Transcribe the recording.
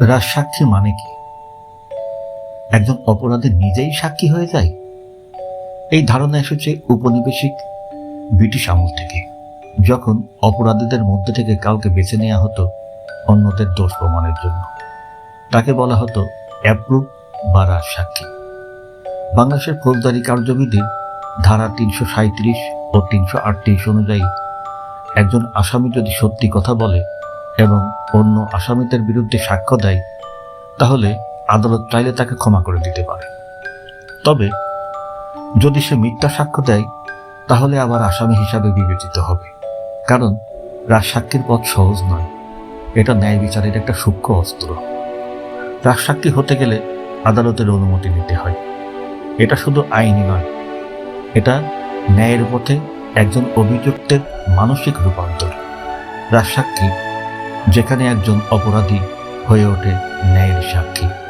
রাজসাক্ষী মানে কি? একজন অপরাধী নিজেই সাক্ষী হয়ে যায়? এই ধারণা এসেছে উপনিবেশিক ব্রিটিশ আমল থেকে। যখন অপরাধীদের মধ্যে থেকে কাউকে বেছে নেওয়া হতো অন্যদের দোষ প্রমাণের জন্য। তাকে বলা হতো অ্যাপ্রুভ বা রাজসাক্ষী। বাংলাদেশের ফৌজদারি কার্যবিধির ধারা তিনশো সাঁত্রিশ ও তিনশো আটত্রিশ অনুযায়ী একজন আসামি যদি সত্যি কথা বলে এবং অন্য আসামিদের বিরুদ্ধে সাক্ষ্য দেয়, তাহলে আদালত চাইলে তাকে ক্ষমা করে দিতে পারে। তবে, যদি সে মিথ্যা সাক্ষ্য দেয়, তাহলে আবার আসামি হিসাবে বিবেচিত হবে। কারণ, রাজসাক্ষীর পথ সহজ নয়। এটা ন্যায় বিচারের একটা সূক্ষ্ম অস্ত্র। রাজসাক্ষী হতে গেলে আদালতের অনুমতি নিতে হয়। এটা শুধু আইনি নয়। এটা ন্যায়ের পথে একজন অভিযুক্তের মানসিক রূপান্তর। রাজসাক্ষী যেখানে একজন অপরাধী হয়ে ওঠে ন্যায়ের সাক্ষী।